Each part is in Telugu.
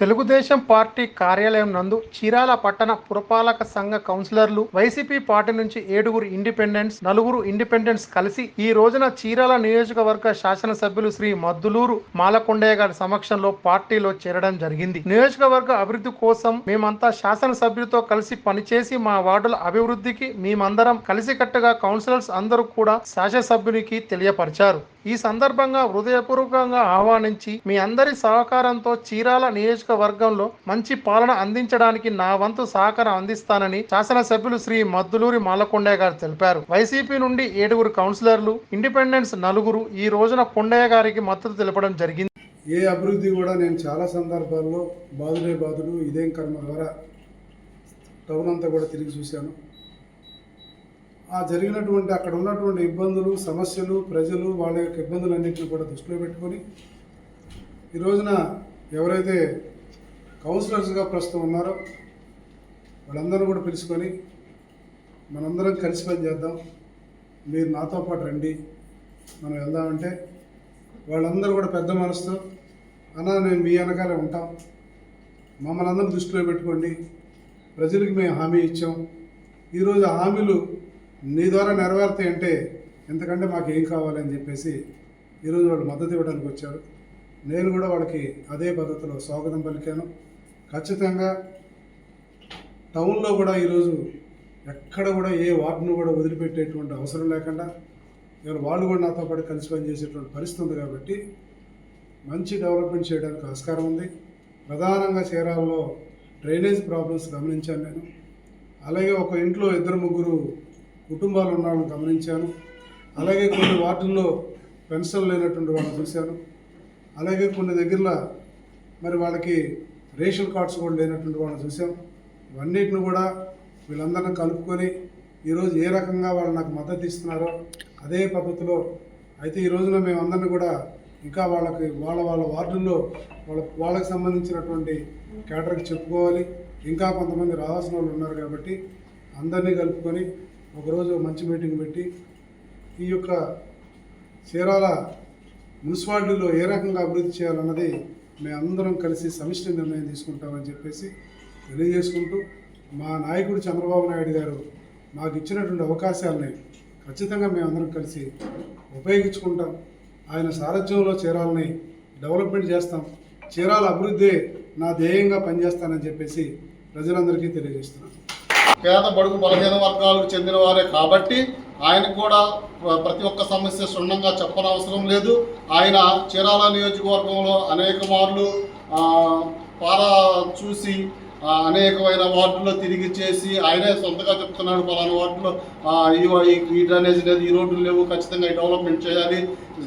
తెలుగుదేశం పార్టీ కార్యాలయం నందు చీరాల పట్టణ పురపాలక సంఘ కౌన్సిలర్లు వైసీపీ పార్టీ నుంచి ఏడుగురు ఇండిపెండెంట్స్ నలుగురు ఇండిపెండెంట్స్ కలిసి ఈ రోజున చీరాల నియోజకవర్గ శాసనసభ్యులు శ్రీ మద్దులూరు మాలకొండయ్య గారి సమక్షంలో పార్టీలో చేరడం జరిగింది. నియోజకవర్గ అభివృద్ధి కోసం మేమంతా శాసనసభ్యులతో కలిసి పనిచేసి మా వార్డుల అభివృద్ధికి మేమందరం కలిసికట్టుగా కౌన్సిలర్స్ అందరూ కూడా శాసనసభ్యునికి తెలియపరిచారు. ఈ సందర్భంగా హృదయపూర్వకంగా ఆహ్వానించి మీ అందరి సహకారంతో చీరాల నియోజక వర్గంలో మంచి పాలన అందించడానికి నా వంతు సహకారం అందిస్తానని శాసనసభ్యులు శ్రీ మద్దులూరి మాలకొండయ్య గారు తెలిపారు. వైసీపీ నుండి ఏడుగురు కౌన్సిలర్లు ఇండిపెండెన్స్ నలుగురు ఈ రోజున కొండయ్య గారికి మద్దతు తెలపడం జరిగింది. ఏ అభివృద్ధి కూడా నేను చాలా సందర్భాల్లో బాధుడే బాధుడు ఇదేం కర్మ ద్వారా టౌన్ అంతా కూడా తిరిగి చూశాను. ఆ జరిగినటువంటి అక్కడ ఉన్నటువంటి ఇబ్బందులు సమస్యలు ప్రజలు వాళ్ళ యొక్క ఇబ్బందులన్నింటినీ కూడా దృష్టిలో పెట్టుకొని ఈ రోజున ఎవరైతే కౌన్సిలర్స్గా ప్రస్తుతం ఉన్నారు. వాళ్ళందరూ కూడా పిలుచుకొని మనందరం కలిసి పని చేద్దాం. మీరు నాతో పాటు రండి. మనం వెళ్దామంటే వాళ్ళందరూ కూడా పెద్ద మనసుతో అన్న నేను మీ వెనకాలే ఉంటాం. మమ్మల్ని అందరం దృష్టిలో పెట్టుకోండి. ప్రజలకు మేము హామీ ఇచ్చాం. ఈరోజు ఆ హామీలు నీ ద్వారా నెరవేరుతాయంటే ఎందుకంటే ఎంతకంటే మాకు ఏం కావాలని చెప్పేసి ఈరోజు వాళ్ళు మద్దతు ఇవ్వడానికి వచ్చారు. నేను కూడా వాళ్ళకి అదే పద్ధతిలో స్వాగతం పలికాను. ఖచ్చితంగా టౌన్లో కూడా ఈరోజు ఎక్కడ కూడా ఏ వార్డును కూడా వదిలిపెట్టేటువంటి అవసరం లేకుండా ఇవాళ వాళ్ళు కూడా నాతో పాటు కలిసి పనిచేసేటువంటి పరిస్థితి ఉంది కాబట్టి మంచి డెవలప్మెంట్ చేయడానికి ఆస్కారం ఉంది. ప్రధానంగా చీరాలలో డ్రైనేజ్ ప్రాబ్లమ్స్ గమనించాను నేను. అలాగే ఒక ఇంట్లో ఇద్దరు ముగ్గురు కుటుంబాలు ఉన్నారని గమనించాను. అలాగే కొన్ని వార్డుల్లో పెన్షన్ లేనటువంటి వాళ్ళని చూశాను. అలాగే కొన్ని దగ్గరలో మరి వాళ్ళకి రేషన్ కార్డ్స్ కూడా లేనటువంటి వాళ్ళని చూసాం. ఇవన్నిటిని కూడా వీళ్ళందరిని కలుపుకొని ఈరోజు ఏ రకంగా వాళ్ళు నాకు మద్దతు ఇస్తున్నారో అదే పద్ధతిలో అయితే ఈ రోజున మేమందరినీ కూడా ఇంకా వాళ్ళకి వాళ్ళ వాళ్ళ వార్డుల్లో వాళ్ళ వాళ్ళకి సంబంధించినటువంటి కేటర్కి చెప్పుకోవాలి. ఇంకా కొంతమంది రావాల్సిన వాళ్ళు ఉన్నారు కాబట్టి అందరినీ కలుపుకొని ఒకరోజు మంచి మీటింగ్ పెట్టి ఈ యొక్క చీరాల మున్సిపాలిటీలో ఏ రకంగా అభివృద్ధి చేయాలన్నది మేమందరం కలిసి సమిష్టి నిర్ణయం తీసుకుంటామని చెప్పేసి తెలియజేసుకుంటూ మా నాయకుడు చంద్రబాబు నాయుడు గారు మాకు ఇచ్చినటువంటి అవకాశాలని ఖచ్చితంగా మేమందరం కలిసి ఉపయోగించుకుంటాం. ఆయన సారథ్యంలో చీరాలని డెవలప్మెంట్ చేస్తాం. చీరాల అభివృద్ధి నా ధ్యేయంగా పనిచేస్తానని చెప్పేసి ప్రజలందరికీ తెలియజేస్తున్నాను. పేద బడుగు బలహీన వర్గాలకు చెందిన వారే కాబట్టి ఆయనకు కూడా ప్రతి ఒక్క సమస్య క్షుణ్ణంగా చెప్పనవసరం లేదు. ఆయన చీరాల నియోజకవర్గంలో అనేక మార్లు పారా చూసి అనేకమైన వార్డుల్లో తిరిగి చేసి ఆయనే సొంతగా చెప్తున్నాడు పలానా వార్డులో ఈ ఈ డ్రైనేజ్ లేదు ఈ రోడ్లు లేవు ఖచ్చితంగా ఈ డెవలప్మెంట్ చేయాలి.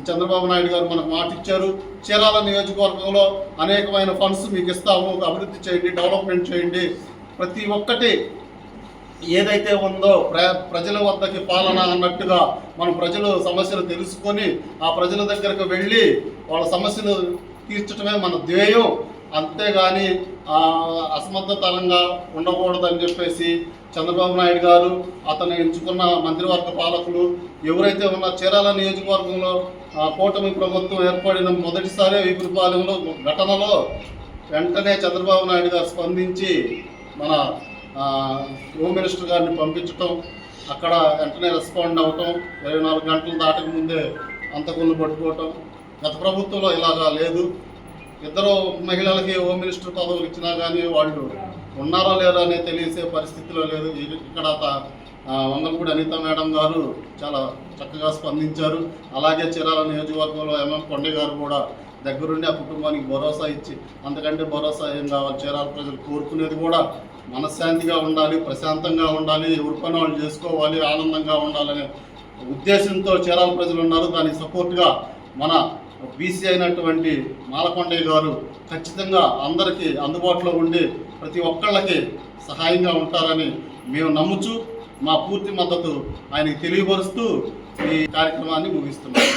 చంద్రబాబు నాయుడు గారు మనకు మాట ఇచ్చారు. చీరాల నియోజకవర్గంలో అనేకమైన ఫండ్స్ మీకు ఇస్తాము. అభివృద్ధి చేయండి డెవలప్మెంట్ చేయండి. ప్రతి ఒక్కటి ఏదైతే ఉందో ప్ర ప్రజల వద్దకి పాలన అన్నట్టుగా మనం ప్రజలు సమస్యలు తెలుసుకొని ఆ ప్రజల దగ్గరకు వెళ్ళి వాళ్ళ సమస్యలు తీర్చడమే మన ధ్యేయం. అంతేగాని అసమర్థతరంగా ఉండకూడదని చెప్పేసి చంద్రబాబు నాయుడు గారు అతను ఎంచుకున్న మంత్రివర్గ పాలకులు ఎవరైతే ఉన్న చీరాల నియోజకవర్గంలో కూటమి ప్రభుత్వం ఏర్పడిన మొదటిసారి విపులపాలెంలో ఘటనలో వెంటనే చంద్రబాబు నాయుడు గారు స్పందించి మన హోమ్ మినిస్టర్ గారిని పంపించటం అక్కడ వెంటనే రెస్పాండ్ అవ్వటం ఇరవై నాలుగు గంటలు దాటక ముందే అంతకుళ్ళు పట్టుకోవటం గత ప్రభుత్వంలో ఇలాగా లేదు. ఇద్దరు మహిళలకి హోమ్ మినిస్టర్ పదవులు ఇచ్చినా కానీ వాళ్ళు ఉన్నారా లేరా అనే తెలిసే పరిస్థితిలో లేదు. ఇక్కడ త- వంగలపూడి అనిత మేడం గారు చాలా చక్కగా స్పందించారు. అలాగే చీరాల నియోజకవర్గంలో ఎంఎం కొండ గారు కూడా దగ్గరుండి ఆ కుటుంబానికి భరోసా ఇచ్చి అంతకంటే భరోసా ఏం కావాలి? చీరాల. ప్రజలు కోరుకునేది కూడా మనశ్శాంతిగా ఉండాలి ప్రశాంతంగా ఉండాలి ఎవరి పని వాళ్ళు చేసుకోవాలి ఆనందంగా ఉండాలనే ఉద్దేశంతో చీరాల ప్రజలు ఉన్నారు. దానికి సపోర్ట్గా మన బీసీ అయినటువంటి మాలకొండయ్య గారు ఖచ్చితంగా అందరికీ అందుబాటులో ఉండి ప్రతి ఒక్కళ్ళకి సహాయంగా ఉంటారని మేము నమ్ముచు మా పూర్తి మద్దతు ఆయనకి తెలియపరుస్తూ ఈ కార్యక్రమాన్ని ముగిస్తున్నాం.